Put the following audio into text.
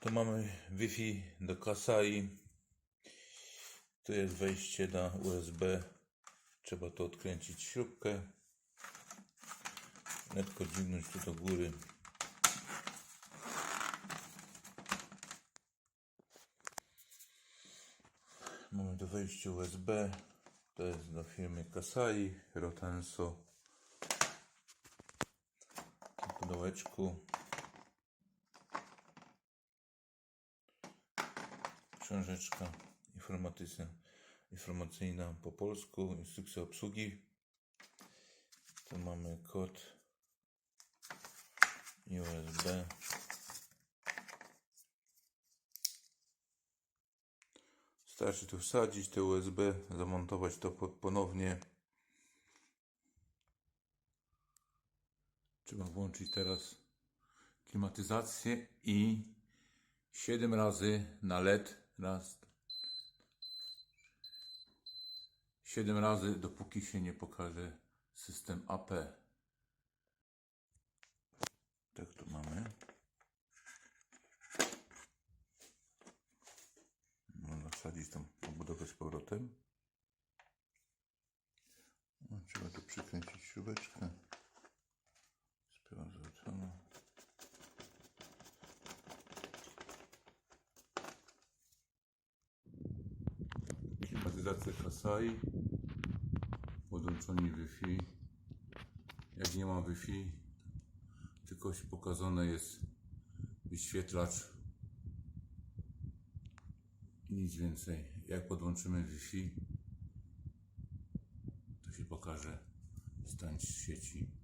Tu mamy Wi-Fi do Kasai. Tu jest wejście na USB. Trzeba tu odkręcić śrubkę. Netko dźwignąć tu do góry. Mamy do wejścia USB. To jest do firmy Kasai, Rotenso. W pudełeczku. Książeczka informatyczna, informacyjna po polsku, instrukcja obsługi. Tu mamy kod USB. Starczy tu wsadzić te USB, zamontować to po- ponownie. Trzeba włączyć teraz klimatyzację i 7 razy na LED. Raz. 7 razy, dopóki się nie pokaże system AP. Tak tu mamy. Można wsadzić tą obudowę z powrotem. No, trzeba tu przykręcić śrubeczkę. Klimatyzacja Kasai. Podłączenie Wi-Fi. Jak nie ma Wi-Fi, tylko pokazane jest wyświetlacz i nic więcej. Jak podłączymy Wi-Fi, to się pokaże stan sieci.